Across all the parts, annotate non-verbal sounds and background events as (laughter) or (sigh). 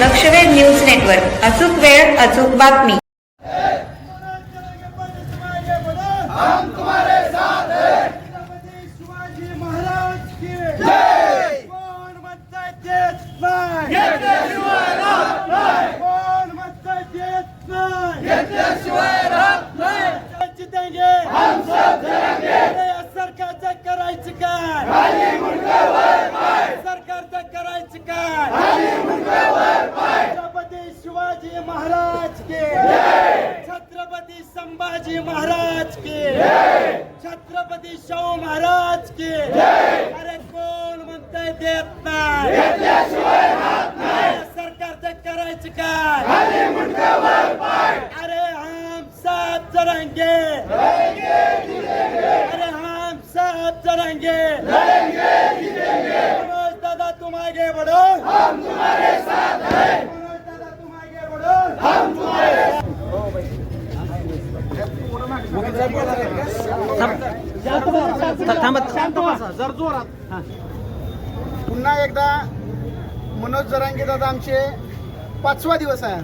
लक्षवेध news network. अचूक वेळ अचूक बातमी. हम तुम्हारे साथ हैं छत्रपती शिवाजी महाराज की जय कोण म्हणताय देत नाही घेतल्याशिवाय राहत नाही कोण म्हणताय देत नाही घेतल्याशिवाय राहत नाही जितेंगे हम सब जितेंगे या सरकारचं करायचं काय खाली मुंडकावर पाय सरकारचं करायचं काय खाली मुंडकावर पाय छत्रपती शिवाजी महाराज की छत्रपती संभाजी महाराज की छत्रपती शाहू महाराज की। अरे कोण म्हणताय देत नाही। अरे सरकारचं करायचं काय? अरे हम साथ जरांगे। अरे हम साथ जरांगे। मनोज दादा तुम आगे बढ़ो हम तुम्हारे साथ हैं मनोज दादा तुम आगे बढ़ो हम पुन्हा एकदा मनोज जरांगे दादा आमचे पाचवा दिवस आहे.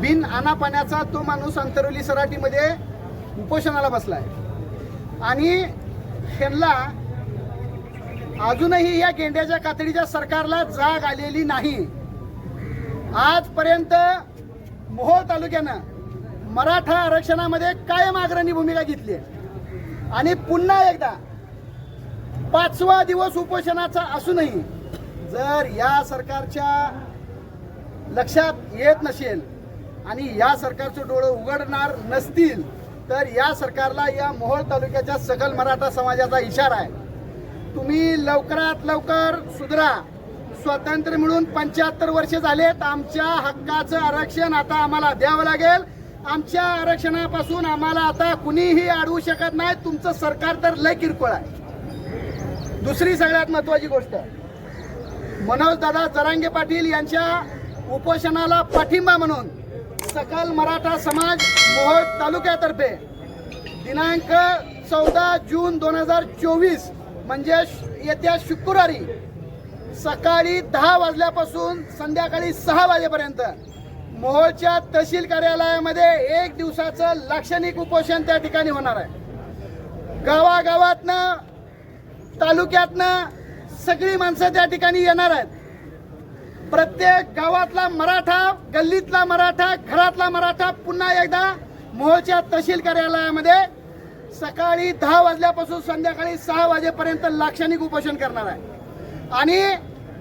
बिन आना पाण्याचा तो माणूस अंतरवली सराटीमध्ये उपोषणाला बसलाय. आणि ह्यांना अजूनही या गेंड्याच्या कातडीच्या सरकारला जाग आलेली नाही. आजपर्यंत मोहोळ तालुक्यानं मराठा आरक्षणामध्ये कायम अग्रणी भूमिका घेतली आहे. आणि पुन्हा एकदा पाचवा दिवस उपोषणाचा असूनही जर या सरकारच्या लक्षात येत नसेल आणि या सरकारचे डोळे उघडणार नसतील तर या सरकारला या मोहोळ तालुक्याच्या सकल मराठा समाजाचा इशारा आहे. तुम्ही लवकरात लवकर सुधरा. स्वातंत्र्य मिळून पंच्याहत्तर वर्षे झालेत. आमच्या हक्काचं आरक्षण आता आम्हाला द्यावं लागेल. आमच्या आरक्षणापासून आम्हाला आता कुणीही अडवू शकत नाही. तुमचं सरकार तर लय किरकोळ आहे. दुसरी सगळ्यात महत्वाची गोष्ट मनोजदादा जरांगे पाटील यांच्या उपोषणाला पाठिंबा म्हणून सकल मराठा समाज मोहोळ तालुक्यातर्फे दिनांक चौदा जून दोन हजार चोवीस म्हणजे श- येत्या शुक्रवारी सकाळी दहा वाजल्यापासून संध्याकाळी सहा वाजेपर्यंत मोहोळच्या तहसील कार्यालयामध्ये एक दिवसाचं लाक्षणिक उपोषण त्या ठिकाणी होणार आहे. गावागावातनं तालुक्यातनं सगळी माणसं त्या ठिकाणी येणार आहेत. प्रत्येक गावातला मराठा गल्लीतला मराठा घरातला मराठा पुन्हा एकदा मोहोळच्या तहसील कार्यालयामध्ये सकाळी दहा वाजल्यापासून संध्याकाळी सहा वाजेपर्यंत लाक्षणिक उपोषण करणार आहे. आणि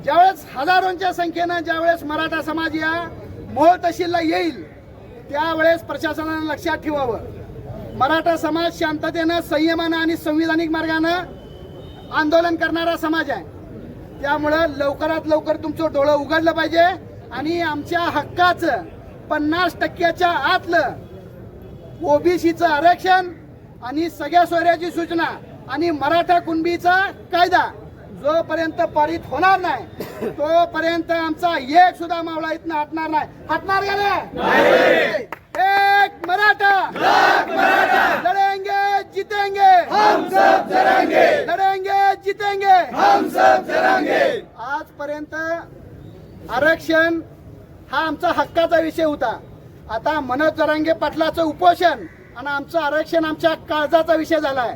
ज्यावेळेस हजारोंच्या संख्येनं ज्यावेळेस मराठा समाज या मोळ तहसीलला येईल त्यावेळेस प्रशासनानं लक्षात ठेवावं. मराठा समाज शांततेनं संयमानं आणि संविधानिक मार्गानं आंदोलन करणारा समाज आहे. त्यामुळं लवकरात लवकर तुमचं डोळं उघडलं पाहिजे आणि आमच्या हक्काचं पन्नास टक्क्याच्या आतलं ओबीसीचं आरक्षण आणि सगळ्या सोयऱ्याची सूचना आणि मराठा कुणबीचा कायदा जोपर्यंत पारित होणार नाही (coughs) तोपर्यंत आमचा एक सुद्धा मावळा इथनं हटणार नाही. हटणार का नाही? एक मराठा. लढेंगे जितेंगे. हम सब लढेंगे जितेंगे. हम सब आजपर्यंत आरक्षण हा आमचा हक्काचा विषय होता. आता मनोज जरांगे पाटलाचं उपोषण आणि आमचं आरक्षण आमच्या काळजाचा विषय झालाय.